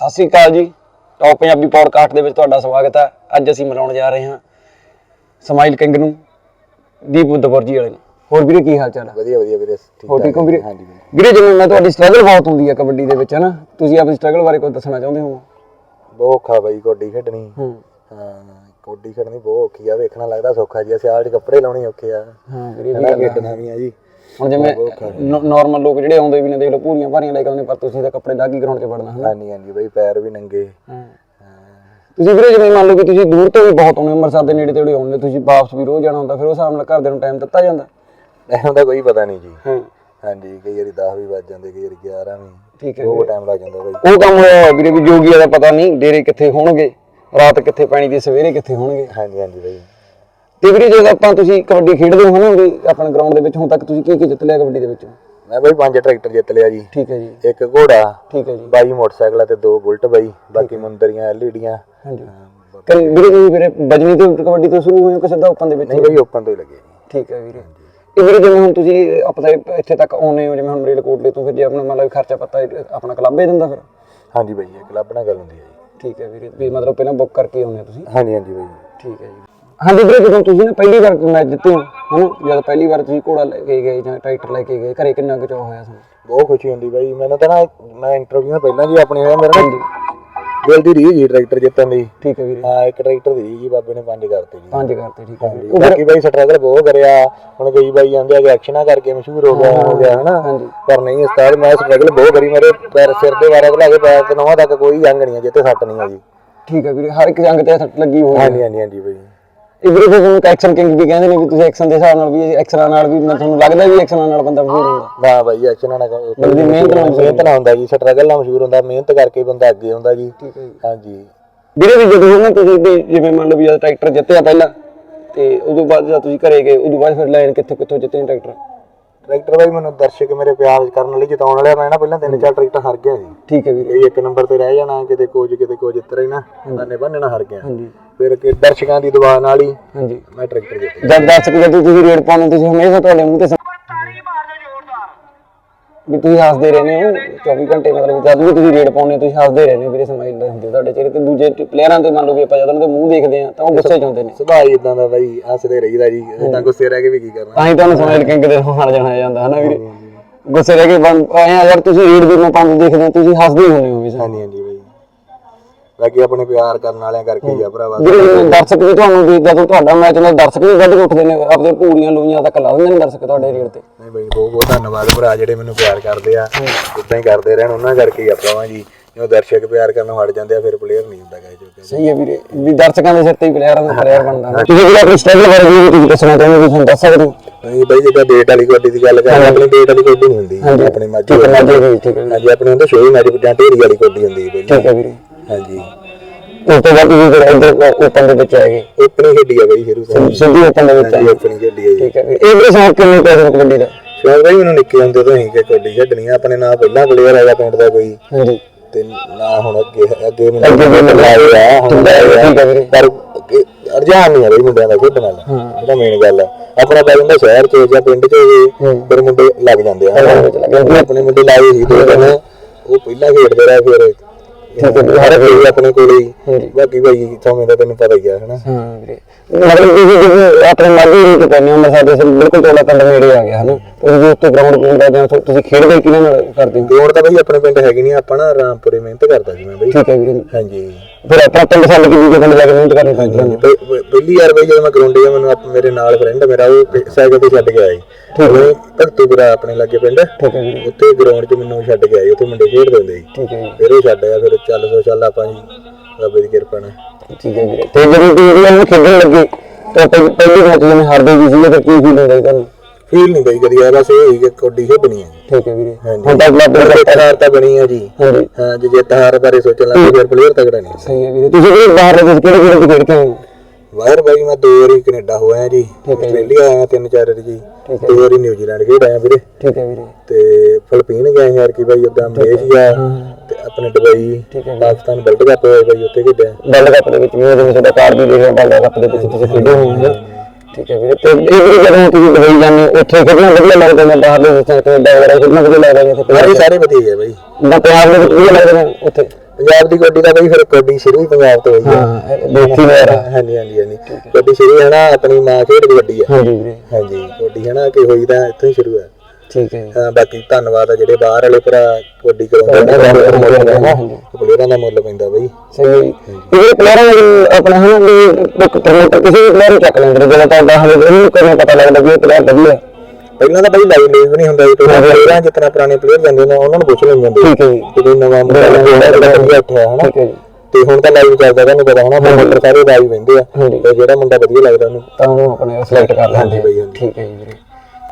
ਸਤਿ ਸ੍ਰੀ ਅਕਾਲ ਜੀ। Top Punjabi podcast ਦੇ ਵਿੱਚ ਤੁਹਾਡਾ ਸਵਾਗਤ ਹੈ। ਅੱਜ ਅਸੀਂ ਮਿਲਾਉਣ ਜਾ ਰਹੇ ਹਾਂ ਸਮਾਈਲ ਕਿੰਗ ਨੂੰ ਦੀਪ ਬੁੱਧਪੁਰ ਜੀ ਵਾਲੇ ਨੂੰ। ਹੋਰ ਵੀਰੇ ਕੀ ਹਾਲ ਚਾਲ ਹੈ? ਵਧੀਆ ਵਧੀਆ ਵੀਰੇ ਠੀਕ ਹੋ ਠੀਕ ਹੋ ਵੀਰੇ? ਹਾਂਜੀ ਵੀਰੇ। ਜਿਵੇਂ ਮੈਂ ਤੁਹਾਡੀ ਸਟਰਗਲ ਬਹੁਤ ਹੁੰਦੀ ਹੈ ਕਬੱਡੀ ਦੇ ਵਿੱਚ ਹਨਾ ਤੁਸੀਂ ਆਪਣੀ ਸਟਰਗਲ ਬਾਰੇ ਕੁਝ ਦੱਸਣਾ ਚਾਹੁੰਦੇ ਹੋ? ਬਹੁਤ ਔਖਾ ਬਾਈ ਕੋਡੀ ਖੇਡਣੀ। ਹੂੰ। ਕੋਡੀ ਖੇਡਣੀ ਬਹੁਤ ਔਖੀ ਆ ਵੇਖਣਾ ਲੱਗਦਾ ਸੌਖਾ ਜੀ ਸਿਆਲ 'ਚ ਕੱਪੜੇ ਲਾਉਣੇ ਔਖੇ ਆ। ਹਾਂ ਵੀਰੇ ਹਨਾ ਖੇਡਣਾ ਵੀ ਆ ਜੀ। ਹੁਣ ਜਿਵੇਂ ਨਾਰਮਲ ਲੋਕ ਜਿਹੜੇ ਆਉਂਦੇ ਵੀ ਨੇ ਦੇਖ ਲਓ ਪੂਰੀਆਂ ਭਾਰੀਆਂ ਲੈ ਕੇ ਆਉਂਦੇ ਪਰ ਤੁਸੀਂ ਤਾਂ ਕੱਪੜੇ ਲਾ ਕੇ ਗਰਾਊਂਡ 'ਚ ਵੜਨਾ ਹਨਾ? ਹਾਂਜੀ ਹਾਂਜੀ ਬਾਈ ਪੈਰ ਵੀ ਨੰਗੇ। ਹਾਂ। ਤੁਸੀਂ ਵੀਰੇ ਜਿਵੇਂ ਮੰਨ ਲਓ ਕਿ ਤੁਸੀਂ ਦੂਰ ਤੋਂ ਵੀ ਬਹੁਤ ਆਉਂਦੇ ਅੰਮ੍ਰਿਤਸਰ ਦੇ ਨੇੜੇ ਤੇੜੇ ਆਉਂਦੇ ਤੁਸੀਂ ਵਾਪਸ ਵੀ ਰੋਜ਼ ਜਾਣਾ ਹੁੰਦਾ ਫਿਰ ਉਸ ਹਿਸਾਬ ਨਾਲ ਘਰਦਿਆਂ ਨੂੰ ਟਾਈਮ ਦਿੱਤਾ ਜਾਂਦਾ? ਐਵੇਂ ਦਾ ਕੋਈ ਪਤਾ ਨਹੀਂ ਜੀ। ਹਾਂ। ਹਾਂਜੀ ਕਈ ਵਾਰੀ 10 ਵੀ ਵੱਜ ਜਾਂਦੇ ਕਈ ਵਾਰੀ 11 ਵੀ। ਠੀਕ ਹੈ ਬਹੁਤ ਟਾਈਮ ਲੱਗ ਜਾਂਦਾ ਬਾਈ। ਉਹ ਕੰਮ ਹੋਇਆ ਹੋਇਆ ਵੀਰੇ ਵੀ ਜੋਗੀਆ ਦਾ ਪਤਾ ਨਹੀਂ ਡੇਰੇ ਕਿੱਥੇ ਹੋਣਗੇ ਰਾਤ ਕਿੱਥੇ ਪੈਣੀ ਦੀ ਸਵੇਰੇ ਕਿੱਥੇ ਹੋਣਗੇ। ਹਾਂਜੀ ਹਾਂਜੀ ਬਾਈ। ਤੇ ਵੀਰੇ ਜਦੋਂ ਆਪਾਂ ਤੁਸੀਂ ਕਬੱਡੀ ਖੇਡਦੇ ਹੋ ਹਨਾ? ਵੀ ਆਪਣੇ ਗਰਾਊਂਡ ਦੇ ਵਿੱਚ ਹੁਣ ਤੱਕ ਤੁਸੀਂ ਕੀ ਕੀ ਜਿੱਤ ਲਿਆ ਕਬੱਡੀ ਦੇ ਵਿੱਚ? ਮੈਂ ਬਾਈ ਪੰਜ ਟਰੈਕਟਰ ਜਿੱਤ ਲਿਆ ਜੀ। ਠੀਕ ਹੈ ਜੀ। ਇੱਕ ਘੋੜਾ ਠੀਕ ਹੈ ਜੀ। 22 ਮੋਟਰਸਾਈਕਲਾਂ ਤੇ ਦੋ ਬੁਲਟ ਬਾਈ ਬਾਕੀ ਮੁੰਦਰੀਆਂ ਐਲਈਡੀਆਂ। ਹਾਂਜੀ। ਤੇ ਵੀਰੇ ਤੁਸੀਂ ਵੀਰੇ ਬਜਨੀ ਤੋਂ ਕਬੱਡੀ ਤੋਂ ਸ਼ੁਰੂ ਹੋਏ ਹੋ ਕਿ ਸਿੱਧਾ ਓਪਨ ਦੇ ਵਿੱਚ? ਨਹੀਂ ਬਾਈ ਓਪਨ ਤੋਂ ਹੀ ਲੱਗੇ ਜੀ। ਠੀਕ ਹੈ ਵੀਰੇ। ਇਹ ਵੀਰੇ ਜਿਵੇਂ ਹੁਣ ਤੁਸੀਂ ਆਪਣਾ ਇੱਥੇ ਤੱਕ ਆਉਨੇ ਹੋ ਜਿਵੇਂ ਹੁਣ ਮਰੇਲਕੋਟਲੇ ਤੋਂ ਫਿਰ ਜੇ ਆਪਣਾ ਮਤਲਬ ਖਰਚਾ ਪੱਤਾ ਆਪਣਾ ਕਲੱਬ ਹੀ ਦਿੰਦਾ ਫਿਰ? ਹਾਂਜੀ ਬਾਈ ਇਹ ਕਲੱਬ ਨਾਲ ਗੱਲ ਹੁੰਦੀ ਹੈ ਜੀ। ਠੀਕ ਹੈ ਵੀਰੇ। ਵੀ ਮਤਲਬ ਪਹਿਲਾਂ ਬੁੱਕ ਕਰਕੇ ਆਉਨੇ ਤੁਸੀਂ? ਹਾਂਜੀ ਹਾਂਜੀ ਬਾਈ। ਠੀਕ ਹੈ ਜੀ। ਹਾਂਜੀ ਵੀਰੇ ਜਦੋਂ ਤੁਸੀਂ ਨਾ ਪਹਿਲੀ ਵਾਰ ਮੈਚ ਜਿੱਤੇ ਹੋ ਹਨਾ ਜਦ ਪਹਿਲੀ ਵਾਰ ਤੁਸੀਂ ਘੋੜਾ ਲੈ ਕੇ ਗਏ ਜਾਂ ਟਰੈਕਟਰ ਲੈ ਕੇ ਗਏ ਘਰੇ ਕਿੰਨਾ ਕੁ ਚਾਅ ਹੋਇਆ ਸਾਨੂੰ ਬਹੁਤ ਖੁਸ਼ੀ ਹੁੰਦੀ ਬਾਈ ਮੈਨੂੰ ਤਾਂ ਨਾ ਮੈਂ ਇੰਟਰਵਿਊ ਤੋਂ ਪਹਿਲਾਂ ਜੀ ਆਪਣੇ ਹੋਇਆ ਮੇਰਾ ਨਾ ਦਿਲ ਦੀ ਜੀ ਟਰੈਕਟਰ ਜਿੱਤਣ ਦੀ। ਠੀਕ ਹੈ ਵੀਰੇ। ਹਾਂ ਇੱਕ ਟਰੈਕਟਰ ਦੀ ਜੀ ਬਾਬੇ ਨੇ ਪੰਜ ਕਰਤੇ ਜੀ। ਪੰਜ ਕਰਤੇ ਠੀਕ ਹੈ ਵੀਰੇ। ਬਾਕੀ ਬਾਈ ਸਟਰਗਲ ਬਹੁਤ ਕਰਿਆ ਹੁਣ ਕਈ ਬਾਈ ਜਾਂਦੇ ਆ ਕਿ ਐਕਸ਼ਨਾਂ ਕਰਕੇ ਮਸ਼ਹੂਰ ਹੋ ਗਿਆ ਹੋ ਗਿਆ ਹਨਾ। ਪਰ ਨਹੀਂ ਉਸਤਾਦ ਮੈਂ ਸਟਰਗਲ ਬਹੁਤ ਕਰੀ ਮੇਰੇ ਪੈਰ ਸਿਰ ਦੇ ਵਾਰੇ ਤੋਂ ਲੈ ਕੇ ਪੈਰ ਤੇ ਤੱਕ ਕੋਈ ਜੰਗ ਨਹੀਂ ਆ ਜਿੱਤੇ ਸੱਟ ਨਹੀਂ ਆ ਜੀ। ਠੀਕ ਹੈ ਵੀਰੇ ਹਰ ਇੱਕ ਜੰਗ ਤੇ ਸੱਟ ਲੱਗੀ ਹੋਈ ਹੈ। ਹਾਂਜੀ ਹਾਂਜੀ ਹਾਂਜੀ ਬਾਈ। ਇਹ ਵੀਰੇ ਫਿਰ ਤੁਹਾਨੂੰ ਐਕਸ਼ਨ ਕਿੰਗ ਵੀ ਕਹਿੰਦੇ ਨੇ ਵੀ ਤੁਸੀਂ ਐਕਸ਼ਨ ਦੇ ਹਿਸਾਬ ਨਾਲ ਵੀ ਐਕਸ਼ਨਾਂ ਨਾਲ ਵੀ ਮੈਂ ਤੁਹਾਨੂੰ ਲੱਗਦਾ ਵੀ ਐਕਸ਼ਨਾਂ ਨਾਲ ਬੰਦਾ ਮਸ਼ਹੂਰ ਹੁੰਦਾ। ਨਾ ਬਾਈ ਐਕਸ਼ਨਾਂ ਨਾਲ ਬੰਦੇ ਦੀ ਮਿਹਨਤ ਨਾਲ ਮਿਹਨਤ ਨਾਲ ਹੁੰਦਾ ਜੀ ਸਟਰਗਲ ਨਾਲ ਮਸ਼ਹੂਰ ਹੁੰਦਾ ਮਿਹਨਤ ਕਰਕੇ ਬੰਦਾ ਅੱਗੇ ਹੁੰਦਾ ਜੀ। ਠੀਕ ਹੈ ਜੀ। ਹਾਂਜੀ। ਵੀਰੇ ਵੀ ਜਦੋਂ ਨਾ ਤੁਸੀਂ ਜਿਵੇਂ ਮੰਨ ਲਓ ਵੀ ਜਦ ਟਰੈਕਟਰ ਜਿੱਤਿਆ ਪਹਿਲਾਂ ਤੇ ਉਦੋਂ ਬਾਅਦ ਜਦ ਤੁਸੀਂ ਘਰੇ ਗਏ ਉਦੋਂ ਬਾਅਦ ਫਿਰ ਲਾਈਨ ਕਿੱਥੋਂ ਕਿੱਥੋਂ ਜਿੱਤੇ ਟਰੈਕਟਰ ਟਰੈਕਟਰ ਬਾਈ ਮੈਨੂੰ ਦਰਸ਼ਕ ਮੇਰੇ ਪਿਆਰ ਕਰਨ ਲਈ ਜਿਤਾਉਣ ਵਾਲਿਆ ਮੈਂ ਨਾ ਪਹਿਲਾਂ ਤਿੰਨ ਚਾਰ ਟਰੈਕਟਰ ਹਾਰ ਗਿਆ ਜੀ ਠੀਕ ਹੈ ਵੀਰੇ। ਇਹ ਇੱਕ ਨੰਬਰ ਤੇ ਰਹਿ ਜਾਣਾ ਕਿਤੇ ਕੋਚ ਕਿਤੇ ਕੋਚ ਜਿੱਤ ਰਹਿਣਾ ਬੰਨੇ ਬੰਨੇ ਨਾਲ ਹਾਰ ਗਿਆ। ਹਾਂਜੀ। ਫਿਰ ਕਿ ਦਰਸ਼ਕਾਂ ਦੀ ਦੁਆ ਨਾਲ ਹੀ ਹਾਂਜੀ। ਮੈਂ ਟਰੈਕਟਰ ਜਿੱਤ ਗਿਆ। ਜਦ ਦਰਸ਼ਕ ਜਦੋਂ ਤੁਸੀਂ ਰੇਡ ਪਾਉਂਦੇ ਤੁਸੀਂ ਹਮੇਸ਼ਾ ਤੁਹਾਡੇ ਮੂੰਹ ਤੇ ਸ- ਵੀ ਤੁਸੀਂ ਹੱਸਦੇ ਰਹਿੰਦੇ ਹੋ 24 ਘੰਟੇ ਮਤਲਬ ਜਦ ਵੀ ਤੁਸੀਂ ਰੇਡ ਪਾਉਂਦੇ ਹੋ ਤੁਸੀਂ ਹੱਸਦੇ ਰਹਿੰਦੇ ਹੋ ਵੀਰੇ ਸਮਾਈਲ ਹੁੰਦੇ ਤੁਹਾਡੇ ਚਿਹਰੇ ਤੇ ਦੂਜੇ ਪਲੇਅਰਾਂ ਤੇ ਮੰਨ ਲਓ ਵੀ ਆਪਾਂ ਜਦ ਉਹਨਾਂ ਦੇ ਮੂੰਹ ਦੇਖਦੇ ਆ ਤਾਂ ਉਹ ਗੁੱਸੇ ਚ ਹੁੰਦੇ ਨੇ। ਸੁਭਾਅ ਹੀ ਇਦਾਂ ਦਾ ਬਾਈ ਹੱਸਦੇ ਰਹੀਦਾ ਜੀ ਇਦਾਂ ਗੁੱਸੇ ਰਹਿ ਕੇ ਵੀ ਕੀ ਕਰਨਾ। ਤਾਂ ਹੀ ਤੁਹਾਨੂੰ ਸਮਾਈਲ ਕਿੰਗ ਦੇ ਨਾਲ ਜਾਣਿਆ ਜਾਂਦਾ ਹੈ ਨਾ ਵੀਰੇ? ਗੁੱਸੇ ਰਹਿ ਕੇ ਐਂ ਅਗਰ ਤੁਸੀਂ ਰੇਡ ਦੇ ਨੂੰ ਪੰਜ ਦੇਖਦੇ ਹੋ ਤੁਸੀਂ ਹੱਸਦੇ ਹੀ ਹੁੰਦੇ ਹੋ ਹਮੇਸ਼ਾ। ਹਾਂਜੀ ਹਾਂਜੀ ਬਾਕੀ ਆਪਣੇ ਪਿਆਰ ਕਰਨ ਵਾਲਿਆਂ ਕਰਕੇ ਹੀ ਆ ਭਰਾਵਾ। ਵੀਰੇ ਦਰਸ਼ਕ ਵੀ ਤੁਹਾਨੂੰ ਵੀ ਜਦੋਂ ਤੁਹਾਡਾ ਮੈਚ ਹੁੰਦਾ ਦਰਸ਼ਕ ਵੀ ਵੱਧ ਉੱਠਦੇ ਨੇ ਆਪਦੇ ਪੂਰੀਆਂ ਲੋਈਆਂ ਤੱਕ ਲਾ ਦਿੰਦੇ ਨੇ ਦਰਸ਼ਕ ਤੁਹਾਡੇ ਰੇਡ ਤੇ। ਨਹੀਂ ਬਾਈ ਬਹੁਤ ਬਹੁਤ ਧੰਨਵਾਦ ਭਰਾ ਜਿਹੜੇ ਮੈਨੂੰ ਪਿਆਰ ਕਰਦੇ ਆ। ਇਦਾਂ ਹੀ ਕਰਦੇ ਰਹਿਣ ਉਹਨਾਂ ਕਰਕੇ ਹੀ ਆ ਭਰਾਵਾ ਜੀ। ਜਦੋਂ ਦਰਸ਼ਕ ਪਿਆਰ ਕਰਨੋਂ ਹਟ ਜਾਂਦੇ ਆ ਫਿਰ ਪਲੇਅਰ ਨਹੀਂ ਹੁੰਦਾ ਗਾ ਜੋ ਸਹੀ ਹੈ ਵੀਰੇ ਵੀ ਦਰਸ਼ਕਾਂ ਦੇ ਸਿਰ ਤੇ ਹੀ ਪਲੇਅਰਾਂ ਦਾ ਪਲੇਅਰ ਬਣਦਾ। ਤੁਸੀਂ ਵੀਰੇ ਆਪਣੀ ਸਟਰਗਲ ਬਾਰੇ ਵੀ ਤੁਸੀਂ ਦੱਸਣਾ ਚਾਹੁੰਦੇ ਹੋ ਤੁਹਾਨੂੰ ਦੱਸ ਸਕਦੇ ਹੋ? ਨਹੀਂ ਬਾਈ ਜਿੱਦਾਂ ਡੇਟ ਵਾਲੀ ਕਬੱਡੀ ਦੀ ਗੱਲ ਕਰਦੇ ਆਪਣੀ ਡੇਟ ਵਾਲੀ ਕਬੱਡੀ ਹੁੰਦੀ ਆਪਣੀ ਮਾਝੀ ਠੀਕ ਹੈ ਹਾਂਜੀ ਆਪਣੇ ਹੁੰਦਾ ਸ਼ੋਈ ਮੈਚ ਜਾਂ ਢੇਰੀ ਵਾਲੀ ਕਬੱਡੀ ਹੁੰਦੀ ਹੈ ਠੀਕ ਹੈ ਵੀਰੇ। ਹਾਂਜੀ। ਉਸ ਤੋਂ ਬਾਅਦ ਤੁਸੀਂ ਫਿਰ ਇੱਧਰ ਓਪਨ ਦੇ ਵਿੱਚ ਆਏਗੇ ਓਪਨਿੰਗ ਖੇਡੀ ਆ ਬਾਈ ਸ਼ੁਰੂ ਤੋਂ। ਸਿੱਧੀ ਓਪਨ ਦੇ ਵਿੱਚ ਆਏ। ਹਾਂਜੀ ਓਪਨਿੰਗ ਖੇਡੀ ਆ ਜੀ। ਠੀਕ ਹੈ ਵੀਰੇ ਇਹ ਵੀਰੇ ਸ਼ੌਂਕ ਕਿੰਨੇ ਪੈਸੇ ਕਬੱਡੀ ਦਾ? ਸ਼ੌਂਕ ਬਾਈ ਮੈਨੂੰ ਨਿੱਕੇ ਹੁੰਦੇ ਤੋਂ ਹੀ ਕਿ ਕਬੱਡੀ ਖੇਡਣੀ ਆ। ਆਪਣੇ ਨਾਲ ਪਹਿਲਾਂ ਪਲੇਅਰ ਹੈਗਾ ਪਿੰਡ ਦਾ ਕੋਈ। ਹਾਂਜੀ। ਤੇ ਨਾ ਹੁਣ ਅੱਗੇ ਅੱਗੇ ਅੱਗੇ ਵੀ ਮੈਨੂੰ ਲਾਇਆ ਹੁਣ ਠੀਕ ਹੈ ਵੀਰੇ। ਪਰ ਅੱਗੇ ਰੁਝਾਨ ਨਹੀਂ ਆ ਮੁੰਡਿਆਂ ਦਾ ਖੇਡਣ ਵਾਲਾ। ਜਿਹੜਾ ਮੇਨ ਗੱਲ ਹੈ ਆਪਣਾ ਪੈ ਜਾਂਦਾ ਸ਼ਹਿਰ ਚ ਜਾਂ ਪਿੰਡ ਚ ਹੋਵੇ ਫਿਰ ਮੁੰਡੇ ਲੱਗ ਜਾਂਦੇ ਆ। ਆਪਣੇ ਮੁੰਡੇ ਲਾਏ ਸੀ ਉਹ ਪਹਿਲਾਂ ਖੇਡਦੇ ਰਹੇ ਫਿਰ। ਹਰ ਕੋਈ ਆਪਣੇ ਕੋਲ ਹੀ। ਬਾਕੀ ਭਾਈ ਦਾ ਤੈਨੂੰ ਪਤਾ ਹੀ ਆ ਹਨਾ? ਹਾਂ ਵੀਰੇ। ਮਤਲਬ ਆਪਣੇ ਮਾਝੇ ਰੂਟ ਪੈਨੇ ਹੋ ਮੈਂ ਸਾਡੇ ਬਿਲਕੁਲ ਤੁਹਾਡਾ ਪਿੰਡ ਨੇੜੇ ਆ ਗਿਆ ਹਨਾ? ਜੋ ਉੱਤੇ ਗਰਾਊਂਡ ਪੂਰਾ ਕਰਦੇ ਹੋ ਤੁਸੀਂ ਖੇਡਦੇ ਕਿਹਨਾਂ ਨਾਲ ਕਰਦੇ ਹੋ? ਗੋੜ ਤਾਂ ਬਈ ਆਪਣੇ ਪਿੰਡ ਹੈਗੀ ਨਹੀਂ ਆਪਾਂ ਨਾ ਰਾਮਪੁਰੇ ਮਿਹਨਤ ਕਰਦਾ ਸੀ ਮੈਂ ਬਈ। ਠੀਕ ਹੈ ਵੀਰੇ। ਹਾਂਜੀ। ਫਿਰ ਆਪਣਾ ਪਿੰਡ ਛੱਡ ਕੇ ਦੂਜੇ ਪਿੰਡ ਜਾ ਕੇ ਮਿਹਨਤ ਕਰਨੀ ਪੈਂਦੀ ਹੈ। ਪ- ਪ- ਪਹਿਲੀ ਵਾਰ ਬਈ ਜਦੋਂ ਮੈਂ ਗਰਾਉਂਡ ਗਿਆ ਮੈਨੂੰ ਆਪ- ਮੇਰੇ ਨਾਲ ਫਰੈਂਡ ਮੇਰਾ ਉਹ ਪ- ਸਾਈਕਲ ਤੇ ਛੱਡ ਆਇਆ ਜੀ ਉਹ ਭਗਤੂਪੁਰਾ ਆਪਣੇ ਲਾਗੇ ਪਿੰਡ। ਠੀਕ ਹੈ ਵੀਰੇ। ਉੱਥੇ ਗਰਾਊਂਡ 'ਚ ਮੈਨੂੰ ਛੱਡ ਕੇ ਆਏ ਉੱਥੇ ਮੁੰਡੇ ਖੇਡਦੇ ਹੁੰਦੇ ਸੀ। ਠੀਕ ਹੈ। ਜੀ ਫਿਰ ਉਹ ਛੱਡ ਆਇਆ ਫਿਰ ਚੱਲ ਸੋ ਚੱਲ ਆਪਾਂ ਜੀ ਰੱਬੇ ਦੀ ਕਿਰਪਾ ਨਾਲ। ਠੀਕ ਹੈ ਵੀਰੇ। ਤੇ ਜਦੋਂ ਤੁਸੀਂ ਇਹਨਾਂ ਖੇਡਣ ਲੱਗੇ ਤਾਂ ਪਹਿ- ਪਹਿਲੀ ਮੈਚ ਜਿਵੇਂ ਹਾਰਦੇ ਵੀ ਸੀ ਤਾਂ ਕੀ ਫੀਲ ਹੁੰਦਾ ਸੀ ਤੁਹਾਨੂੰ? ਫੀਲ ਨਹੀਂ ਬਈ ਕਦੀ ਆ ਬਸ ਇਹ ਹੀ ਕਿ ਕੋਡੀ ਖੇਡਣੀ ਹੈ। ਠੀਕ ਹੈ ਵੀਰੇ। ਹਾਂਜੀ। ਹੁਣ ਤਾਂ ਹਾਰ ਤਾਂ ਬਣੀ ਹੈ ਜੀ। ਹਾਂਜੀ। ਹਾਂ ਜੇ ਜਿੱਤ ਹਾਰ ਬਾਰੇ ਸੋਚਣ ਲੱਗੇ ਫਿਰ ਪਲੇਅਰ ਤਗੜਾ ਨਹੀਂ ਸਹੀ ਹੈ ਵੀਰੇ। ਤੁਸੀਂ ਬਾਹਰ ਦੇ ਕਿਹੜੇ ਕਿਹੜੇ ਖੇਡ ਕੇ ਆਏ ਹੋ? ਵਾਇਰ ਬਾਈ ਮੈਂ ਦੋ ਵਾਰੀ ਕੈਨੇਡਾ ਹੋਇਆ ਜੀ ਆਸਟ੍ਰੇਲੀਆ ਆਇਆ ਤਿੰਨ ਚਾਰ ਵਾਰੀ ਜੀ। ਦੋ ਵਾਰੀ। ਨਿਊਜ਼ੀਲੈਂਡ ਖੇਡ ਆਇਆ ਵੀਰੇ। ਠੀਕ ਹੈ ਵੀਰੇ। ਤੇ ਫਿਲੀਪੀਨ ਗਏ ਯਾਰ ਕੀ ਬਾਈ ਉਦਾਂ ਮਲੇਸ਼ੀਆ ਤੇ ਆਪਣੇ ਦੁਬਈ ਹੈ ਪਾਕਿਸਤਾਨ ਵਰਲਡ ਕੱਪ ਹੋਇਆ ਬਾਈ ਉੱਥੇ ਖੇਡਿਆ। ਵਰਲਡ ਕੱਪ ਦੇ ਵਿੱਚ ਵੀ ਉਹਦੇ ਵਿੱਚ ਵੀ ਦੇਖਿਆ ਵਰਲਡ ਕੱਪ ਦੇ ਵਿੱਚ ਤੁਸੀਂ ਖੇਡੇ ਹੋਏ ਹੋ ਠੀਕ ਹੈ ਵੀਰੇ ਤੇ ਇਹ ਜਦੋਂ ਤੁਸੀਂ ਦੁਬਈ ਜਾਂਦੇ ਹੋ, ਉੱਥੇ ਖੇਡਣਾ ਵਧੀਆ ਲੱਗਦਾ ਨੇ ਬਾਹਰਲੇ ਦੇਸ਼ਾਂ ਕੈਨੇਡਾ ਵਗੈਰਾ ਖੇਡਣਾ ਵਧੀਆ ਲੱਗਦਾ ਇੱਥੇ ਸਾਰੇ ਸਾਰੇ ਵਧੀਆ ਹੈ ਬਾਈ। ਨਾ ਪੰਜਾਬ ਦੇ ਵਿੱਚ ਵਧੀਆ ਲੱਗਦੇ ਨੇ ਉੱਥੇ। ਪੰਜਾਬ ਦੀ ਕਬੱਡੀ ਦਾ ਬਈ ਫਿਰ ਕਬੱਡੀ ਸ਼ੁਰੂ ਹੀ ਪੰਜਾਬ ਤੋਂ ਹੋਈ ਹੈ ਹਾਂ ਦੇਖੀ ਮੇਰਾ ਹਾਂਜੀ ਹਾਂਜੀ ਹਾਂਜੀ। ਕਬੱਡੀ ਸ਼ੁਰੂ ਹੈ ਨਾ ਆਪਣੀ ਮਾਂ ਖੇਡ ਕਬੱਡੀ ਹੈ ਹਾਂਜੀ ਵੀਰੇ। ਹਾਂਜੀ ਕਬੱਡੀ ਹੈ ਨਾ ਕਿ ਹੋਈ ਤਾਂ ਇੱਥੋਂ ਹੀ ਸ਼ੁਰੂ ਹੈ ਠੀਕ ਹੈ। ਹਾਂ, ਬਾਕੀ ਧੰਨਵਾਦ ਆ ਜਿਹੜੇ ਬਾਹਰ ਵਾਲੇ ਭਰਾ ਕਬੱਡੀ ਕਰਾਉਂਦੇ ਨੇ। ਦਾ ਮੁੱਲ ਪੈਂਦਾ ਨਾ ਪਲੇਅਰਾਂ ਦਾ ਮੁੱਲ ਪੈਂਦਾ ਬਈ। ਸਹੀ। ਇਹ ਪਲੇਅਰਾਂ ਆਪਣਾ ਹਨਾ ਵੀ ਪ੍ਰਮੋਟਰ ਕਿਸੇ ਵੀ ਨੂੰ ਚੱਕ ਲੈਂਦੇ ਨੇ ਜਦੋਂ ਤੁਹਾਡਾ ਹਲੇ ਇਹਨੂੰ ਕਰਨਾ ਪਤਾ ਲੱਗਦਾ ਵੀ ਇਹ ਪਲੇਅਰ ਵਧੀਆ ਹੈ। ਪਹਿਲਾਂ ਤਾਂ ਬਈ ਲਾਈਵ ਲੇਵ ਨਹੀਂ ਹੁੰਦਾ ਸੀ ਤੇ ਪਲੇਅਰਾਂ ਜਿਤਨਾ ਪੁਰਾਣੇ ਪਲੇਅਰ ਜਾਂਦੇ ਨੇ ਉਹਨਾਂ ਨੂੰ ਪੁੱਛ ਲੈਂਦੇ ਜਾਂਦੇ ਠੀਕ ਹੈ ਕੋਈ ਨਵਾਂ ਮੁੰਡਾ ਉੱਠਿਆ ਹਨਾ? ਠੀਕ ਹੈ ਜੀ। ਤੇ ਹੁਣ ਤਾਂ ਲਾਈਵ ਚੱਲਦਾ ਤੁਹਾਨੂੰ ਪਤਾ ਹੋਣਾ ਪ੍ਰਮੋਟਰ ਸਾਰੇ ਲਾਈਵ ਵੰਦੇ ਆ। ਤੇ ਜਿਹੜਾ ਮੁੰਡਾ ਵਧੀਆ ਲੱਗਦਾ ਉਹਨੂੰ ਤਾਂ ਉਹਨੂੰ ਆਪਣੇ ਸਿਲੈਕਟ ਕਰ ਲੈਂਦੇ ਬਈ। ਠੀਕ ਹੈ ਜੀ ਵੀਰੇ।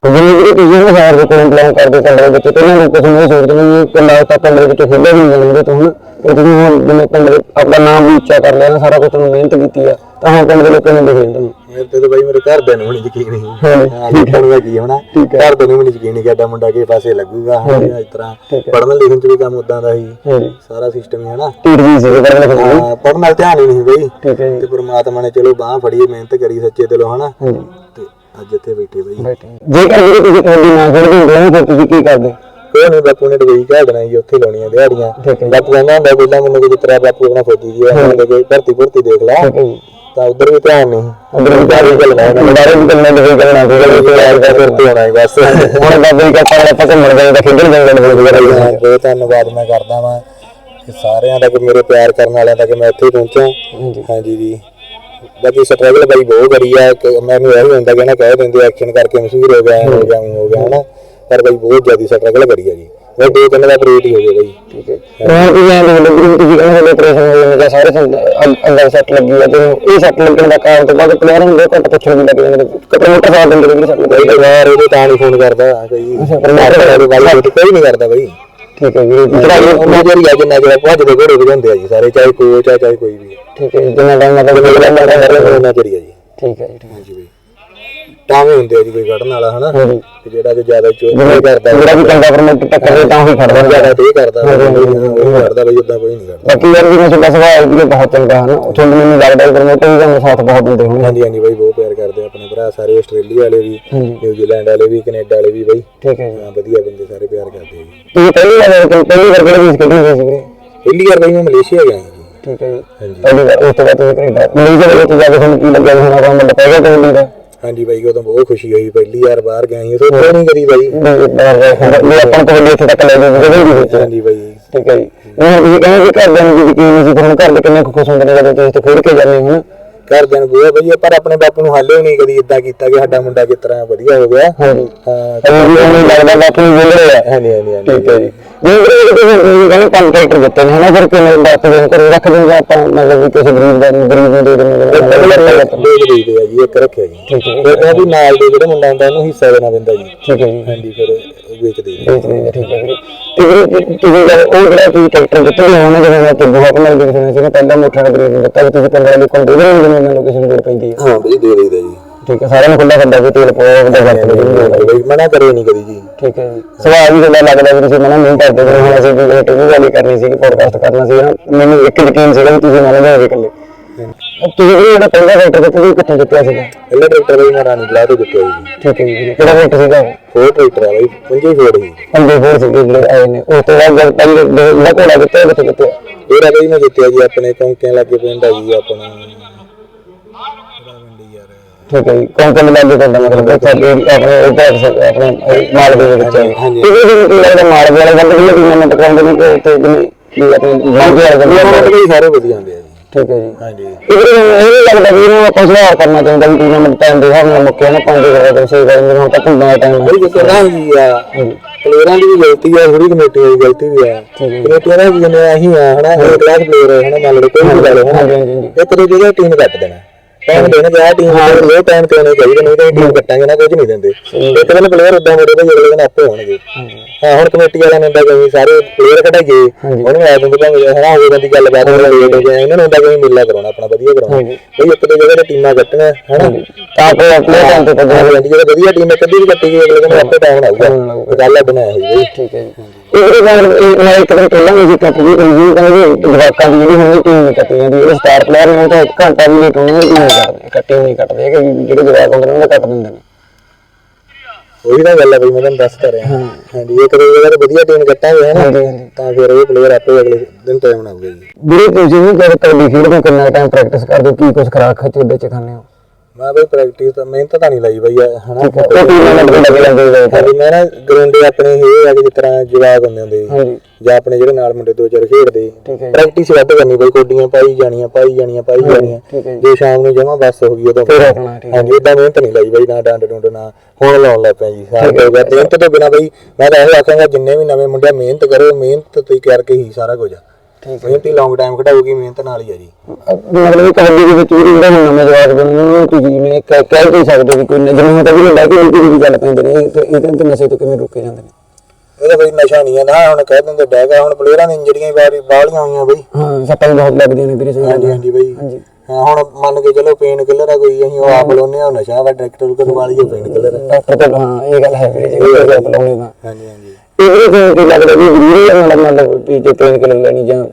ਜਿਵੇਂ ਵੀਰੇ ਤੁਸੀਂ ਉਹ ਸਾਰ ਦੇ ਕੋਲ ਪਲਾਨ ਕਰਦੇ ਤੁਹਾਡੇ ਵਿੱਚ ਤੇ ਇਹਨਾਂ ਨੂੰ ਕੁਝ ਨਹੀਂ ਸੋਚਦੇ ਵੀ ਇਹ ਕੱਲਾ ਤਾਂ ਪਿੰਡ ਦੇ ਵਿੱਚ ਖੇਡਿਆ ਵੀ ਨਹੀਂ ਜਾਂਦੇ ਤੋਂ ਹੁਣ ਤੇ ਤੁਸੀਂ ਹੁਣ ਜਿਵੇਂ ਪਿੰਡ ਦੇ ਆਪਣਾ ਨਾਮ ਵੀ ਉੱਚਾ ਕਰ ਲਿਆ ਨਾ ਸਾਰਾ ਕੁਝ ਤੁਹਾਨੂੰ ਮਿਹਨਤ ਕੀਤੀ ਆ ਤਾਂ ਹੁਣ ਪਿੰਡ ਦੇ ਲੋਕਾਂ ਨੇ ਦੇਖੇ ਤੁਹਾਨੂੰ ਮੇਰੇ ਤੇ ਤਾਂ ਬਈ ਮੇਰੇ ਘਰਦਿਆਂ ਨੂੰ ਵੀ ਨਹੀਂ ਯਕੀਨ ਨਹੀਂ ਹਾਂਜੀ। ਹਾਂ ਲੋਕਾਂ ਨੂੰ ਕੀ ਹੋਣਾ? ਘਰਦਿਆਂ ਨੂੰ ਵੀ ਨਹੀਂ ਯਕੀਨ ਨਹੀਂ ਕਿ ਐਡਾ ਮੁੰਡਾ ਕਿਸੇ ਪਾਸੇ ਲੱਗੂਗਾ ਹਾਂ ਇਸ ਤਰ੍ਹਾਂ। ਪੜ੍ਹਨ ਲਿਖਣ ਚ ਵੀ ਕੰਮ ਉਦਾਂ ਦਾ ਹੀ। ਸਾਰਾ ਸਿਸਟਮ ਹੀ ਹੈ ਨਾ। ਟੀਟ ਜੀ ਸੀ ਪਰ ਲਿਖਣਾ ਹਾਂ, ਪੜ੍ਹਨ ਨਾਲ ਧਿਆਨ ਹੀ ਨਹੀਂ ਬਈ। ਤੇ ਪ੍ਰਮਾਤਮਾ ਨੇ ਚਲੋ ਬਾਹ ਫੜੀ ਮਿਹਨਤ ਕਰੀ ਸੱਚੇ ਦਿਲੋਂ ਹਨਾ। ਅੱਜ ਇੱਥੇ ਬੈਠੇ ਬਈ। ਬੈਠੇ। ਜੇਕਰ ਵੀਰੇ ਤੁਸੀਂ ਕਬੱਡੀ ਨਾ ਖੇਡਦੇ ਹੁੰਦੇ ਨਾ ਫਿਰ ਤੁਸੀਂ ਕੀ ਕਰਦੇ? ਕੋਈ ਨਹੀਂ ਬਾਪੂ ਨੇ ਡਬਈ ਘਾ ਦੇਣਾ ਜੀ ਉੱਥੇ ਲਾਉਣੀਆਂ ਦਿਹਾੜੀਆਂ। ਠੀਕ ਹੈ ਜੀ। ਬਾਪੂ ਕਹਿੰਦਾ ਹੁੰਦਾ ਪਹਿਲਾਂ ਮੈਨੂੰ ਕਿ ਜਿਤਰਾ ਬਾਪੂ ਆਪਣਾ ਫੌਜੀ ਜੀ ਆ ਉਹਨੇ ਕੋਈ ਭਰਤੀ ਭਰਤੀ ਦੇਖ ਲਾ। ਠੀਕ ਹੈ ਜੀ। ਤਾਂ ਉਧਰ ਵੀ ਧਿਆਨ ਨਹੀਂ। ਅੰਦਰ ਵੀ ਚਾਹੀ ਚੱਲਣਾ। ਬਾਰੇ ਵੀ ਕੰਨਾਂ ਦੇ ਕੋਈ ਕਰਨਾ ਕੋਈ ਤੇ ਯਾਰ ਦਾ ਫਿਰਦੇ ਹੋਣਾ ਹੀ ਬਸ। ਹੁਣ ਬਾਬੇ ਕਾ ਪਾਲਾ ਪਤਾ ਮਰ ਗਿਆ ਤਾਂ ਖੇਡਣ ਜਾਣਾ ਬੋਲ ਵਗੈਰਾ ਹਾਂ, ਬਹੁਤ ਧੰਨਵਾਦ ਮੈਂ ਕਰਦਾ ਵਾਂ ਸਾਰਿਆਂ ਦਾ ਕਿ ਮੇਰੇ ਪਿਆਰ ਕਰਨ ਵਾਲਿਆਂ ਦਾ ਕਿ ਮੈਂ ਇੱਥੇ ਪਹੁੰਚਾ ਹਾਂਜੀ। ਹਾਂਜੀ ਜੀ। ਬਾਕੀ ਸਟਰਗਲ ਬਾਈ ਬਹੁਤ ਕਰੀ ਆ ਕਿ ਮੈਨੂੰ ਇਹ ਹੁੰਦਾ ਕਿ ਨਾ ਕਹਿ ਦਿੰਦੇ ਐਕਸ਼ਨ ਕਰਕੇ ਮਸ਼ਹੂਰ ਹੋ ਗਿਆ ਹੋ ਗਿਆ ਹੋ ਗਿਆ ਹਨਾ? ਪਰ ਬਾਈ ਬਹੁਤ ਜ਼ਿਆਦਾ ਸਟਰਗਲ ਕਰੀ ਆ ਜੀ। ਮੈਂ ਦੋ ਤਿੰਨ ਦਾ ਪ੍ਰੇਟ ਹੀ ਹੋ ਗਿਆ ਬਾਈ ਠੀਕ ਹੈ? ਹੁਣ ਕੀ ਜਾਣ ਦੇ ਲੱਗੀ ਤੁਸੀਂ ਕਹਿੰਦੇ ਹੋ ਆਪਰੇਸ਼ਨ ਹੋ ਜਾਂਦਾ ਸਾਰੇ ਅੰਦਰ ਸੱਟ ਲੱਗੀ ਆ ਤੇ ਇਹ ਸੱਟ ਲੱਗਣ ਦਾ ਕਾਰਨ ਤੋਂ ਬਾਅਦ ਪਲੇਅਰ ਬਹੁਤ ਘੱਟ ਪੁੱਛਣ ਵੀ ਲੱਗ ਜਾਂਦੇ ਨੇ ਪ੍ਰਮੋਟਰ ਸਾਥ ਦਿੰਦੇ ਨੇ ਸੱਟ ਲੱਗੀ ਯਾਰ ਇਹਦੇ ਤਾਂ ਨਹੀਂ ਫੋਨ ਕਰਦਾ ਕੋਈ ਕੋਈ ਨਹੀਂ ਕਰਦਾ ਬਾਈ। ਠੀਕ ਹੈ ਜੀ। ਜਿਹੜਾ ਇਹ- ਉਹਨਾਂ ਜਿਹੜੀ ਅੱਜ ਨਾ ਜਿਹੜਾ ਭੱਜਦੇ ਘੋੜੇ ਵਜਾਉਂਦੇ ਆ ਜੀ ਸਾਰੇ ਚਾਹੇ ਕੋਚ ਆ ਚਾਹੇ ਕੋਈ ਵੀ। ਠੀਕ ਹੈ ਜੀ ਜਿੰਨਾ ਟਾਈਮ ਮਤਲਬ ਕਿ ਜਿਹੜਾ ਮੈਂ ਕਰ ਰਿਹਾ ਉਹਨਾਂ ਚੜੀ ਆ ਜੀ। ਠੀਕ ਹੈ ਜੀ ਠੀਕ ਹੈ। ਹਾਂਜੀ ਬਾਈ। ਟਾਵੇਂ ਹੁੰਦੇ ਆ ਜੀ ਕੋਈ ਕੱਢਣ ਵਾਲਾ ਹਨਾ? ਹਾਂਜੀ। ਤੇ ਜਿਹੜਾ ਕੋਈ ਜ਼ਿਆਦਾ ਚੋਰ ਕਰਦਾ ਜਿਹੜਾ ਵੀ ਚੰਗਾ ਪ੍ਰਮੋਟਰ ਟੱਕਰੇ ਤਾਂ ਹੀ ਖੜਦਾ ਜ਼ਿਆਦਾ ਤੇ ਕਰਦਾ ਉਹ ਕਰਦਾ ਬਈ ਉਦਾਂ ਕੋਈ ਨਹੀਂ ਕਰਦਾ। ਬਾਕੀ ਯਾਰ ਵੀ ਮੈਂ ਤੁਹਾਡਾ ਸੁਭਾਅ ਵੀ ਬਹੁਤ ਚੰਗਾ ਹੈ ਨਾ ਤੁਹਾਨੂੰ ਮੈਨੂੰ ਲੱਗਦਾ ਪ੍ਰਮੋਟਰ ਵੀ ਤੁਹਾਨੂੰ ਸਾਥ ਬਹੁਤ ਦਿੰਦੇ ਹੋਣਗੇ। ਹਾਂਜੀ ਹਾਂਜੀ ਬਾਈ ਬਹੁਤ ਪਿਆਰ ਕਰਦੇ ਆਪਣੇ ਭਰਾ ਸਾਰੇ ਆਸਟ੍ਰੇਲੀਆ ਵਾਲੇ ਵੀ ਨਿਊਜ਼ੀਲੈਂਡ ਵਾਲੇ ਵੀ ਕੈਨੇਡਾ ਵਾਲੇ ਵੀ ਬਾਈ। ਠੀਕ ਹੈ ਜੀ। ਹਾਂ ਵਧੀਆ ਬੰਦੇ ਸਾਰੇ ਪਿਆਰ ਕਰਦੇ ਆ ਜੀ। ਤੁਸੀਂ ਪਹਿਲੀ ਵਾਰ ਪਹਿਲੀ ਵਾਰ ਕਿਹੜੇ ਦੇਸ਼ ਖੇਡਣ ਗਏ ਸੀ ਵੀਰੇ? ਪਹਿਲੀ ਵਾਰ ਬਾਈ ਮੈਂ ਮਲੇਸ਼ੀਆ ਗਿਆ ਜੀ। ਠੀਕ ਹੈ ਜੀ। ਹਾਂਜੀ। ਪਹਿਲੀ ਵਾਰ ਉਸ ਤੋਂ ਬਾਅਦ ਤੁਸੀਂ ਕੈਨੇਡਾ। ਮਲੇਸ਼ੀਆ ਦੇ ਵਿੱਚ ਜਾ ਕੇ ਤੁਹਾਨੂੰ ਕੀ ਲੱਗਿਆ ਵੀ ਹੁਣ ਆਪਾਂ ਮੁੰਡਾ ਪੈ ਗਿਆ ਤੇ ਮੁੰਡਾ ਹਾਂਜੀ ਬਾਈ ਉਦੋਂ ਬਹੁਤ ਖੁਸ਼ੀ ਹੋਈ ਪਹਿਲੀ ਵਾਰ ਬਾਹਰ ਗਿਆ ਸੀ ਸੋਚਿਆ ਨਹੀਂ ਕਦੀ ਬਾਈ। ਵੀ ਵੀ ਆਪਾਂ ਤੁਹਾਡੇ ਇੱਥੇ ਤੱਕ ਲੈ ਕਦੇ ਨਹੀਂ ਸੋਚਿਆ ਹਾਂਜੀ ਬਾਈ। ਠੀਕ ਹੈ ਜੀ। ਤੁਸੀਂ ਕਹਿੰਦੇ ਕਿ ਘਰਦਿਆਂ ਨੂੰ ਵੀ ਯਕੀਨ ਨਹੀਂ ਸੀ ਹੁਣ ਘਰ ਦੇ ਕਿੰਨੇ ਖੁਸ਼ ਹੁੰਦੇ ਨੇ ਜਦੋਂ ਤੁਸੀਂ ਇੱਥੇ ਖੇਡ ਕੇ ਜਾਂਦੇ ਹੋ ਘਰਦਿਆਂ ਨੂੰ ਬਹੁਤ ਵਧੀਆ ਪਰ ਆਪਣੇ ਬਾਪੂ ਨੂੰ ਹਾਲੇ ਨਹੀਂ ਕਦੀ ਇਦਾਂ ਕੀਤਾ ਕਿ ਸਾਡਾ ਮੁੰਡਾ ਕਿਸ ਤਰ੍ਹਾਂ ਵਧੀਆ ਹੋ ਗਿਆ। ਹਾਂ ਪਰ ਵੀ ਉਹਨੂੰ ਲੱਗਦਾ ਬਾਪੂ ਨੂੰ ਬੋਲ ਰਿਹਾ। ਹਾਂਜੀ ਹਾਂਜੀ ਹਾਂਜੀ। ਠੀਕ ਹੈ ਜੀ। ਟਰੈਕਟਰ ਦਿੱਤੇ ਨੇ ਹਨਾ ਫਿਰ ਕਿਵੇਂ ਬਾਤ ਦੇ ਕਰ ਰੱਖ ਦਿੰਦੇ ਆਪਾਂ ਮਤਲਬ ਵੀ ਕਿਸੇ ਗਰੀਬ ਦਾ ਗਰੀਬ ਨੂੰ ਦੇ ਦਿੰਦੇ ਨੇ ਦੋ ਦੇਈਦੇ ਆ ਜੀ ਇੱਕ ਰੱਖਿਆ ਜੀ ਠੀਕ ਹੈ ਫਿਰ ਉਹ ਵੀ ਨਾਲ ਦੇ ਜਿਹੜਾ ਮੁੰਡਾ ਹੁੰਦਾ ਉਹਨੂੰ ਹਿੱਸਾ ਦੇਣਾ ਪੈਂਦਾ ਜੀ ਠੀਕ ਹੈ ਜੀ ਹਾਂਜੀ ਫਿਰ ਉਹ ਵੇਚ ਦੇ ਵੇਚ ਦਿੰਦੇ ਠੀਕ ਹੈ ਵੀਰੇ ਤੇ ਵੀਰੇ ਤੁਸੀਂ ਗੱਲ ਉਹ ਜਿਹੜਾ ਤੁਸੀਂ ਟਰੈਕਟਰ ਦਿੱਤੇ ਨੇ ਉਹਨਾਂ ਜਿਵੇਂ ਮੈਂ ਤੇ ਬਹੁਤ ਨਾਲ ਦੇ ਸੁਣਿਆ ਸੀਗਾ ਪਹਿਲਾਂ ਮੋਟਰਾਂ ਦਾ ਗਰੀਬ ਦਿੱਤਾ ਵੀ ਤੁਸੀਂ ਪਿੰਡ ਵਾਲੇ ਲੋਕਾਂ ਨੂੰ ਦੇ ਦਿੰਦੇ ਨੇ ਦੇ ਪੈਂਦੀ ਹੈ ਹਾਂ ਬਈ ਦੇ ਦੇਈਦਾ ਜੀ। ਠੀਕ ਹੈ ਸਾਰਿਆਂ ਨੂੰ ਖੁੱਲਾ ਖੱਡਾ ਵੀ ਤੇਲ ਪਾਓ ਉਹਦਾ ਵਰਤ ਲਓ ਹੈ। ਬਈ ਮਨਾ ਕਰੇ ਨਹੀਂ ਕਦੀ ਜੀ। ਠੀਕ ਹੈ ਜੀ ਸਵਾਲ ਵੀ ਤੁਹਾਡਾ ਲੱਗਦਾ ਵੀ ਤੁਸੀਂ ਮਨਾ ਨਹੀਂ ਕਰਦੇ ਹੁਣ ਅਸੀਂ ਵੀ ਇਹ ਟੀਵੀ ਵਾਲੀ ਕਰਨੀ ਸੀ ਪੋਡਕਾਸਟ ਕਰਨਾ ਸੀ ਨਾ ਮੈਨੂੰ ਇੱਕ ਯਕੀਨ ਸੀਗਾ ਵੀ ਤੁਸੀਂ ਮੰਨ ਜਾਓਗੇ ਇਕੱਲੇ ਤੁਸੀਂ ਵੀ ਜਿਹੜਾ ਪਹਿਲਾ ਟਰੈਕਟਰ ਦਿੱਤਾ ਸੀ ਕਿੱਥੇ ਜਿੱਤਿਆ ਸੀਗਾ? ਪਹਿਲਾ ਟਰੈਕਟਰ ਬਈ ਮੈਂ ਰਾਣੀ ਬਲਾ ਤੋਂ ਜਿੱਤਿਆ ਜੀ। ਠੀਕ ਹੈ ਜੀ। ਕਿਹੜਾ ਟਰੈਕਟਰ ਸੀਗਾ? ਫੋਰ ਟਰੈਕਟਰ ਆ ਬਈ ਪੰਜੇ ਫੋਰ ਜੀ ਪੰਜੇ ਫੋਰ ਸੀਗੇ ਜਿਹੜੇ ਆਏ ਨੇ। ਉਸ ਤੋਂ ਬਾਅਦ ਜਦ ਪਹਿਲੇ ਦਿੱਤਾ ਉਹ ਕਿੱਥੇ ਜਿੱਤਿਆ? ਇਹਦਾ ਬਈ ਮੈਂ ਜਿੱਤਿਆ ਜੀ ਆਪਣੇ ਕੌਂਕਿਆਂ ਲੱਗੇ ਪਿੰਡ ਆ ਜੀ ਆਪਣਾ। ਪਿੰਡ ਯਾਰ। ਠੀਕ ਹੈ ਜੀ। ਕੌਣ ਕੌਣ ਲੱਗੇ ਤੁਹਾਡਾ ਮਤਲਬ? ਸਾਡੇ ਆਪਣੇ ਇੱਧਰ ਆਪਣੇ ਮਾਲਵੇ ਦੇ ਵਿੱਚ। ਹਾਂਜੀ। ਠੀਕ ਹੈ ਜੀ ਲੱਗਦਾ ਮਾਲਵੇ ਵਾਲੇ ਬੰਦੇ ਵੀ ਟੂਰਨਾਮੈਂਟ ਕਰਾਉਂਦੇ ਨੇ ਕਿ ਤੇ ਵੀ ਆਪਣੇ ਮਾਲਵੇ ਵਾਲੇ ਬੰਦੇ ਵੀ ਸਾਰੇ ਵਧੀਆ ਹੁੰਦੇ ਆ ਜੀ। ਠੀਕ ਹੈ ਜੀ। ਹਾਂਜੀ। ਇਹ ਵੀ ਇਹ ਵੀ ਲੱਗਦਾ ਵੀ ਇਹਨੂੰ ਆਪਾਂ ਸੁਧਾਰ ਕਰਨਾ ਚਾਹੀਦਾ ਵੀ ਟੂਰਨਾਮੈਂਟ ਟਾਈਮ ਦੇ ਹਿਸਾਬ ਨਾਲ ਮੁੱਕਿਆ ਨਾ ਪੰਜ ਕਰਾ ਦੇ ਸਹੀ ਕਰਨ ਹੁਣ ਤਾਂ ਭੁੰਨਾ ਟਾਈਮ ਹੈ। ਬਈ ਜਿੱਥੇ ਨਾ ਜੀ ਆ। ਪਲੇਅਰਾਂ ਦੀ ਵੀ ਗਲਤੀ ਆ ਥੋੜੀ ਕਮੇਟੀ ਦੀ ਗਲਤੀ ਵੀ ਆ। ਕਮੇਟੀਆਂ ਦਾ ਵੀ ਜਿਵੇਂ ਅਸੀਂ ਆ ਹਨਾ ਇਹ ਕਲਾਸ ਪਲੇਅਰ ਹਨਾ ਮੰਨ ਲਓ ਕੋਈ ਵੀ ਗੱਲ ਹੈ ਇੱਕ ਦੂਜੇ ਦਾ ਟੀਮ ਕੱਟ ਦੇਣਾ। ਟਾਈਮ ਦੇਣਾ ਆ ਟੀਮ ਇਹ ਟਾਈਮ ਤੇ ਹੋਣੀ ਚਾਹੀਦੀ ਨਹੀਂ ਤਾਂ ਟੀਮ ਕੱਟਾਂਗੇ ਨਾ ਕੁਝ ਨਹੀਂ ਦਿੰਦੇ। ਇੱਕ ਦਿਨ ਪਲੇਅਰ ਉਦਾਂ ਮੁੜੇ ਤੇ ਅਗਲੇ ਦਿਨ ਆਪੇ ਹੋਣਗੇ। ਹਾਂ। ਹੁਣ ਕਮੇਟੀ ਵਾਲਿਆਂ ਨੇ ਹੁੰਦਾ ਕਿ ਸਾਰੇ ਪਲੇਅਰ ਕਢਾਈਏ ਉਹਨੂੰ ਆ ਦਿੰਦੇ ਭਾਵੇਂ ਹਨਾ ਹੋ ਜਾਂਦੀ ਗੱਲਬਾਤ ਹੋ ਲੇਟ ਹੋ ਜਾਏ ਇਹਨਾਂ ਨੂੰ ਹੁੰਦਾ ਕਿ ਮੇਲਾ ਕਰਾਉਣਾ ਆਪਣਾ ਵਧੀਆ ਕਰਾਉਣਾ। ਬਈ ਇੱਕ ਦੋ ਜਗ੍ਹਾ ਤੇ ਟੀਮਾਂ ਕੱਟਣਾ ਹਨਾ? ਤਾਂ ਆਪਣੇ ਆਪਣੇ ਟਾਈਮ ਤੇ ਹਾਂਜੀ ਹਾਂਜੀ ਜਦੋਂ ਵਧੀਆ ਟੀਮ ਕੱਢੀ ਵੀ ਕੱਟੀ ਗਈ ਅਗਲੇ ਦਿਨ ਆਪੇ ਟਾਈਮ ਆਊਗਾ। ਗੱਲ ਆ ਬਣਾਇਆ ਬਈ ਠੀਕ ਹੈ ਜੀ ਇਹ ਬਾਰ ਮੈਂ ਇੱਕ ਦਿਨ ਪਹਿਲਾਂ ਵੀ ਕੱਟ ਵੀ ਰਿਵਿਊ ਕਹਿੰਦੇ ਜਵਾਕਾਂ ਦੀ ਜਿਹੜੀ ਹੁਣ ਟੀਮ ਨਹੀਂ ਕੱਟੀ ਜਾਂਦੀ ਇਹ ਸਟਾਰ ਪਲੇਅਰ ਨੇ ਉਹ ਤਾਂ ਇੱਕ ਘੰਟਾ ਵੀ ਨਹੀਂ ਟੂਰਨਾਮੈਂਟ ਨਹੀਂ ਕਰਦੇ ਕੱਟੇ ਨਹੀਂ ਕੱਟਦੇ ਕਿ ਜਿਹੜੇ ਜਵਾਕ ਹੁੰਦੇ ਨੇ ਉਹ ਕੱਟ ਦਿੰਦੇ ਨੇ। ਉਹੀ ਤਾਂ ਗੱਲ ਹੈ ਬਈ ਮੈਂ ਤੁਹਾਨੂੰ ਦੱਸ ਤਾ ਰਿਹਾ। ਹਾਂਜੀ ਇੱਕ ਦੋ ਅਗਰ ਵਧੀਆ ਟੀਮ ਕੱਟਾਂਗੇ ਨਾ ਤਾਂ ਫਿਰ ਉਹ ਪਲੇਅਰ ਆਪੇ ਅਗਲੇ ਦਿਨ ਟਾਈਮ ਬਣਾਉਗੇ ਜੀ। ਵੀਰੇ ਤੁਸੀਂ ਵੀ ਕਬੱਡੀ ਖੇਡਦੇ ਹੋ ਕਿੰਨਾ ਟਾਈਮ ਪ੍ਰੈਕਟਿਸ ਕਰਦੇ ਹੋ ਕੀ ਕੁਝ ਖਰਾਕ ਖੱਚ ਉਹਦੇ ਚ ਖਾਂਦੇ ਹੋ? ਮੈਂ ਬਈ ਪ੍ਰੈਕਟਿਸ ਤਾਂ ਮਿਹਨਤ ਤਾਂ ਨਹੀਂ ਲਾਈ ਬਈ ਹਨਾ। ਹਾਂਜੀ। ਮੈਂ ਨਾ ਗਰਾਊਂਡੇ ਆਪਣੇ ਇਹ ਆ ਕਿ ਜਿਸ ਤਰ੍ਹਾਂ ਜਵਾਗ ਹੁੰਦੇ ਹੁੰਦੇ। ਹਾਂਜੀ। ਜਾਂ ਆਪਣੇ ਜਿਹੜੇ ਨਾਲ ਮੁੰਡੇ ਦੋ ਚਾਰ ਖੇਡਦੇ। ਪ੍ਰੈਕਟਿਸ ਵੱਧ ਕਰਨੀ ਬਈ ਕੋਡੀਆਂ ਪਾਈ ਜਾਣੀਆਂ ਪਾਈ ਜਾਣੀਆਂ ਪਾਈ ਜਾਣੀਆਂ। ਜੀ। ਸ਼ਾਮ ਨੂੰ ਜਮਾ ਬੱਸ ਹੋ ਗਈ ਉਦੋਂ ਹਾਂਜੀ ਇਦਾਂ ਮਿਹਨਤ ਨਹੀਂ ਲਾਈ ਬਈ ਨਾ ਡੰਡ ਡੁੰਡ ਨਾ ਹੁਣ ਲਾਉਣ ਲੱਗ ਪਿਆ ਜੀ। ਸਾਲ ਹੋ ਗਿਆ ਮਿਹਨਤ ਤੋਂ ਬਿਨਾ ਬਈ ਮੈਂ ਤਾਂ ਇਹ ਆਖਾਂਗਾ ਜਿੰਨੇ ਵੀ ਨਵੇਂ ਮੁੰਡੇ ਮਿਹਨਤ ਕਰੋ ਮਿਹਨਤ ਤੇ ਕਰਕੇ ਹੀ ਸਾਰਾ ਕੁਝ ਆ। ਮਿਹਨਤ ਹੀ। ਲੌਂਗ ਟਾਈਮ ਖੜਾਊਗੀ ਮਿਹਨਤ ਨਾਲ ਹੀ ਆ ਜੀ। ਮਤਲਬ ਕਿ ਕਬੱਡੀ ਦੇ ਵਿੱਚ ਵੀ ਜਿਹੜਾ ਹੁਣ ਨਵੇਂ ਜਵਾਬ ਬਣਨ ਨੂੰ ਤੁਸੀਂ ਜਿਵੇਂ ਕਹਿ ਕਹਿ ਨਹੀਂ ਸਕਦੇ ਵੀ ਕੋਈ ਨਜ਼ਰ ਤਾਂ ਵੀ ਹੁੰਦਾ ਕਿ ਉਲਟੀ ਦੀ ਗੱਲ ਪੈਂਦੇ ਨੇ ਤੇ ਇਹਦੇ ਤੇ ਨਸ਼ੇ ਤੋਂ ਕਿਵੇਂ ਰੋਕੇ ਜਾਂਦੇ ਨੇ? ਇਹਦਾ ਬਈ ਨਸ਼ਾ ਨਹੀਂ ਆ ਨਾ ਹੁਣ ਕਹਿ ਦਿੰਦੇ ਡੈਗਾ ਹੁਣ ਪਲੇਅਰਾਂ ਦੀ ਇੰਜਰੀਆਂ ਬਾਰੀ ਬਾਹਲੀਆਂ ਹੋਈਆਂ ਬਈ। ਹਾਂ ਸੱਟਾਂ ਵੀ ਬਹੁਤ ਲੱਗਦੀਆਂ ਨੇ ਵੀਰੇ ਸਹੀ ਹਾਂਜੀ ਹੈ। ਹਾਂਜੀ ਬਈ। ਹਾਂਜੀ। ਹਾਂ ਹੁਣ ਮੰਨ ਕੇ ਚਲੋ ਪੇਨ ਕਿਲਰ ਆ ਕੋਈ ਅਸੀਂ ਉਹ ਆਪ ਲਾਉਨੇ ਆ ਨਸ਼ਾ ਵਾ ਡਾਕਟਰ ਕੋਲ ਵਾਲੀ ਪੇਨ ਕਿਲਰ ਡਾਕਟਰ ਤੋਂ ਹਾਂ ਇਹ ਗੱਲ ਹੈ ਵੀਰੇ ਜੀ ਇਹ ਗੱਲ ਬੁਲਾਉਣੇ ਦਾ ਹਾਂਜੀ ਹਾਂਜੀ। ਇਹ ਕਿਵੇਂ ਕੀ ਲੱਗਦਾ ਵੀ ਵੀਰੇ ਨਾਲ ਮਤਲਬ ਵੀ ਜੇ ਪੇਨ ਕਿਲਰ ਲੈਣੀ ਜਾਂ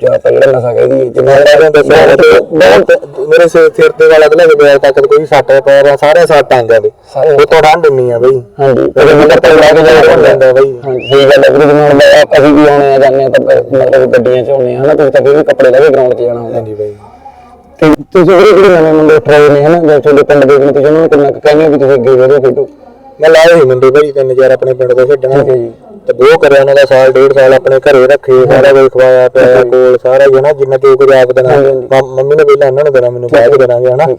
ਜਾਂ ਆਪਾਂ ਜਿਹੜਾ ਨਸ਼ਾ ਕਹਿ ਦਈਏ ਜਿਵੇਂ ਬਹੁਤ ਮੇਰੇ ਸਿਰ ਸਿਰ ਤੇ ਵਾਲਾ ਤੇ ਲੈ ਕੇ ਪਿਆ ਤੱਕ ਕੋਈ ਸੱਟ ਪੈਰ ਆ ਸਾਰੇ ਸੱਟ ਆਂਗਾ ਦੇ ਉਹ ਤੋਂ ਠੰਡ ਨਹੀਂ ਆ ਬਈ। ਹਾਂਜੀ ਫਿਰ ਬੰਦਾ ਤਾਂ ਲੈ ਕੇ ਜਾਣਾ ਪੈਂਦਾ ਜਾਂਦਾ ਬਈ। ਹਾਂਜੀ ਗੱਲ ਵੀਰੇ ਜਿਵੇਂ ਮੈਂ- ਅਸੀਂ ਵੀ ਆਉਣੇ ਆ ਜਾਂਦੇ ਆ ਤਾਂ ਮਤਲਬ ਗੱਡੀਆਂ 'ਚ ਆਉਣੇ ਆ ਹਨਾ ਤੁਸੀਂ ਤਾਂ ਫਿਰ ਵੀ ਕੱਪੜੇ ਲੈ ਕੇ ਗਰਾਊਂਡ 'ਚ ਜਾਣਾ ਹੁੰਦਾ ਹਾਂਜੀ ਬਈ। ਤੇ ਤੁਸੀਂ ਵੀਰੇ ਜਿਹੜੇ ਨਵੇਂ ਮੁੰਡੇ ਉੱਠ ਰਹੇ ਨੇ ਹਨਾ ਜਾਂ ਤੁਹਾਡੇ ਪਿੰਡ ਦੇ ਵਿੱਚ ਤੁਸੀਂ ਉਹਨਾਂ ਨੂੰ ਕਿੰਨਾ ਕਹਿੰਦੇ ਵੀ ਤੁਸੀਂ ਅੱਗੇ ਵਧੋ ਖੇਡੋ? ਮੈਂ ਸੀ ਮੁੰਡੇ ਭਾਈ ਤਿੰਨ ਚਾਰ ਆਪਣੇ ਪਿੰਡ ਦੇ ਖੇਡਣਾ। ਜੀ ਤੇ ਉਹ ਕਰਿਆ ਉਹਨਾਂ ਦਾ ਸਾਲ ਡੇਢ ਸਾਲ ਆਪਣੇ ਘਰੇ ਰੱਖੇ ਸਾਰਾ ਕੁਝ ਖਵਾਇਆ ਪਿਆ ਕੋਲ ਸਾਰਾ ਹੀ ਹਨਾ ਜਿੰਨਾ ਜੋ ਕੁਝ ਆਪ ਦੇਣਾ। ਮੰਮ- ਨੇ ਪਹਿਲਾਂ ਇਹਨਾਂ ਨੂੰ ਦੇਣਾ ਮੈਨੂੰ ਬਾਅਦ ਦੇਣਾਗੇ ਹਨਾ। ਹੈ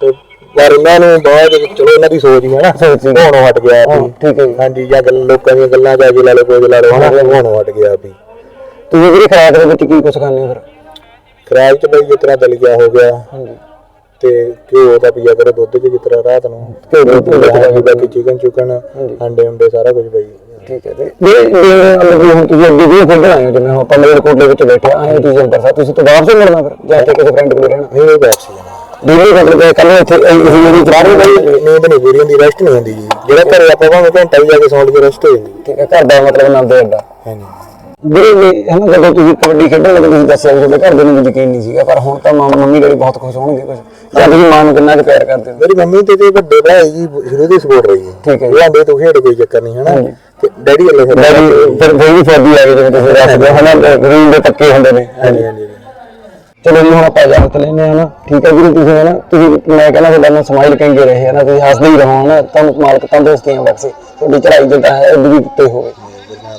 ਤੇ ਪਰ ਇਹਨਾਂ ਨੂੰ ਬਾਅਦ ਚਲੋ ਇਹਨਾਂ ਦੀ ਸੋਚ ਹੀ ਸੀ। ਹੋਣੋਂ ਹਟ ਗਿਆ ਹਾਂ, ਵੀ ਠੀਕ ਹੈ ਹਾਂਜੀ ਜਾਂ ਗੱਲ ਲੋਕਾਂ ਦੀਆਂ ਗੱਲਾਂ ਜਾ ਕੇ ਲਾ ਲਓ ਕੋਈ ਲਾ ਲਓ ਹਨਾ। ਹੋਣੋਂ ਹਟ ਗਿਆ ਵੀ ਤੁਸੀਂ ਵੀਰੇ ਖਰਾਕ ਦੇ ਵਿੱਚ ਕੀ ਕੁਝ ਖਾਂਦੇ ਹੋ ਫਿਰ? ਖਰਾਕ ਚ ਬਈ ਜਿਸ ਤਰ੍ਹਾਂ ਦਲੀਆ ਹੋ ਗਿਆ। ਹਾਂਜੀ। ਤੇ ਘਿਓ ਦਾ ਪੀਆ ਕਰੋ ਦੁੱਧ ਚ ਜਿਸ ਤਰ੍ਹਾਂ ਰਾਤ ਨੂੰ। ਘਿਓ ਦਾ ਬਾਕੀ ਚਿਕਨ ਚੁਕਨ ਅੰਡੇ ਹੁੰਦੇ ਸਾਰਾ ਕੁਝ ਬਈ। ਠੀਕ ਹੈ ਤੇ ਵੀਰੇ ਜੇ ਮਤਲਬ ਵੀ ਹੁਣ ਤੁਸੀਂ ਅੱਗੇ ਵੀ ਖੇਡਣ ਆਏ ਹੋ ਜਿਵੇਂ ਹੁਣ ਆਪਾਂ ਮੇਰੇ ਕੋਟ ਦੇ ਵਿੱਚ ਬੈਠੇ ਆਏ ਹੋ ਤੁਸੀਂ ਅੰਬਰਸਰ ਤੁਸੀਂ ਤੋਂ ਵਾਪਸ ਹੀ ਮੁੜਨਾ ਫਿਰ ਜਾਂ ਇੱਥੇ ਕਿਸੇ ਫਰੈਂਡ ਕੋਲ ਰਹਿਣਾ। ਨਹੀਂ ਇਹ ਬੈਠ ਸੀ ਦੀਦੀ ਮਤਲਬ ਕਿ ਕੱਲ ਇੱਥੇ ਅਸੀਂ ਮੇਰੀ ਚਲਾਣੀ ਬਈ ਨੀਂਦ ਨਹੀਂ ਪੂਰੀ ਹੁੰਦੀ ਰੈਸਟ ਨਹੀਂ ਹੁੰਦੀ ਜੀ। ਜਿਹੜਾ ਘਰੇ ਆਪਾਂ ਭਾਵੇਂ ਘੰਟਾ ਵੀ ਜਾ ਕੇ ਸੌਂ ਲਈਏ ਰੈਸਟ ਹੋ ਜਾਂਦੀ। ਠੀਕ ਹੈ ਘਰ ਦਾ ਮਤਲਬ ਨਾਮ ਦੇ। ਅੱਡਾ ਹਾਂਜੀ। ਵੀਰੇ ਵੀ ਹਨਾ ਜਦੋਂ ਤੁਸੀਂ ਕਬੱਡੀ ਖੇਡਣ ਲੱਗੇ ਤੁਸੀਂ ਦੱਸਿਆ ਵੀ ਤੁਹਾਡੇ ਘਰ ਦੇ ਨੂੰ ਯਕੀਨ ਨਹੀਂ ਸੀਗਾ ਪਰ ਹੁਣ ਤਾਂ ਮਾਂ ਮੰਮੀ ਡੈਡੀ ਬਹੁਤ ਖੁਸ਼ ਹੋਣਗੇ ਕੁਝ ਜਾਂ ਤੁਸੀਂ ਮਾਂ ਨੂੰ ਕਿੰਨਾ ਕੁ ਪਿਆਰ ਕਰਦੇ ਹੋ? ਮੇਰੀ ਮੰਮੀ ਤੇ ਤੇ ਵੱਡੇ ਭਰਾ ਜੀ ਸ਼ੁਰੂ ਦੀ ਸਪੋਰਟ ਰਹੀ ਹੈ। ਠੀਕ ਹੈ। ਉਹ ਆਂਦੇ ਤੂੰ ਖੇਡ ਕੋਈ ਚੱਕਰ ਨਹੀਂ ਹਨਾ? ਤੇ ਡੈਡੀ ਅੱਲੇ ਫਿਰ ਡੈਡੀ ਫਿਰ ਫਿਰ ਵੀ ਫੌਜੀ ਆ ਗਏ ਜਿਵੇਂ ਤੁਸੀਂ ਦੱਸਦੇ ਹੋ ਹਨਾ ਗਰੀਨ ਦੇ ਪੱਕੇ ਹੁੰਦੇ ਨੇ। ਹਾਂਜੀ ਹਾਂਜੀ ਚਲੋ ਜੀ ਹੁਣ ਆਪਾਂ ਇਜਾਜ਼ਤ ਲੈਨੇ ਆ ਨਾ। ਠੀਕ ਹੈ ਵੀਰੇ ਤੁਸੀਂ ਹਨਾ ਤੁਸੀਂ ਮੈਂ ਕਹਿੰਦਾ ਤੁਹਾਡਾ ਨਾਲ ਸਮਾਈਲ ਕਹਿੰਗੇ ਰਹੇ ਹਨਾ ਤੁਸੀਂ ਹੱਸਦੇ ਹੀ ਰਹੋ ਹਨਾ ਤੁਹਾਨੂੰ ਮਾਲਕ ਤੰਦਰੁਸਤੀਆਂ ਬਖਸ਼ੇ ਤੁਹਾਡੀ ਚੜਾਈ ਜਿਹੜਾ ਹੈ ਇਹ ਵੀ ਉੱਤੇ ਹੋਵੇ।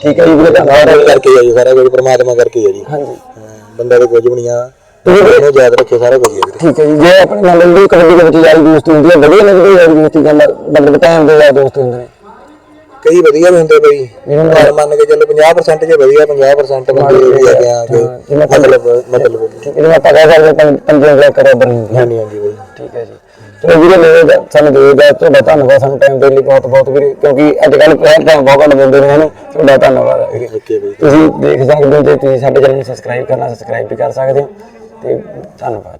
ਠੀਕ ਹੈ ਜੀ ਵੀਰੇ ਸਾਰਾ ਕਰਕੇ ਜਾਈ ਸਾਰਾ ਕੁਝ ਪ੍ਰਮਾਤਮਾ ਕਰਕੇ ਹੀ ਜੀ। ਹਾਂਜੀ। ਹਾਂ, ਬੰਦਾ ਤੇ ਕੁਝ ਵੀ ਨਹੀਂ ਆ। ਇਹਨੇ ਯਾਦ ਰੱਖੇ ਸਾਰਾ ਕੁਝ ਹੀ ਠੀਕ ਹੈ ਜੀ ਜੇ ਆਪਣੇ ਨਾਲ ਲੰਡੀ ਕਬੱਡੀ ਦੇ ਵਿੱਚ ਯਾਰੀ ਦੋਸਤੀ ਹੁੰਦੀ ਹੈ ਵਧੀਆ ਲੱਗਦੀ ਹੈ ਯਾਰੀ ਦੋਸਤੀ ਜਾਂ ਮਤਲਬ ਟਾਈਮ ਦੇ ਯਾਰ ਦੋਸਤ ਹੁੰਦੇ ਨੇ। ਕਈ ਵਧੀਆ ਵੀ ਹੁੰਦੇ ਬਈ। ਪਰ ਮੰਨ ਕੇ ਚੱਲੋ 50% ਜੇ ਵਧੀਆ 50% ਬੰਦੇ ਵੀ ਹੈਗੇ ਆ ਕਿ ਮਤਲਬ ਮਤਲਬ ਜਿਵੇਂ ਆਪਾਂ ਕਹਿ ਸਕਦੇ ਪੰਜ ਪੰਜੇ ਉਂਗਲਾਂ ਕਰੋ ਬਣੀ ਹੁੰਦੀ ਹੈ ਹਾਂਜੀ ਹਾਂਜੀ ਬਈ। ਠੀਕ ਹੈ ਜੀ। ਚਲੋ ਵੀਰੇ ਮੇਰੇ ਸਾਨੂੰ ਦੇ ਦਾ ਤੁਹਾਡਾ ਧੰਨਵਾਦ ਸਾਨੂੰ ਟਾਈਮ ਦੇਣ ਲਈ ਬਹੁਤ ਬਹੁਤ ਵੀਰੇ ਕਿਉਂਕਿ ਅੱਜ ਕੱਲ ਪਹਿਲ ਟਾਈਮ ਬਹੁਤ ਘੱਟ ਦਿੰਦੇ ਨੇ ਹਨ ਤੁਹਾਡਾ ਧੰਨਵਾਦ ਹੈ ਤੁਸੀਂ ਦੇਖ ਸਕਦੇ ਹੋ ਤੇ ਤੁਸੀਂ ਸਾਡੇ ਚੈਨਲ ਨੂੰ ਸਬਸਕ੍ਰਾਈਬ ਕਰਨਾ ਸਬਸਕ੍ਰਾਈਬ ਵੀ ਕਰ ਸਕਦੇ ਹੋ। ਤੇ ਧੰਨਵਾਦ।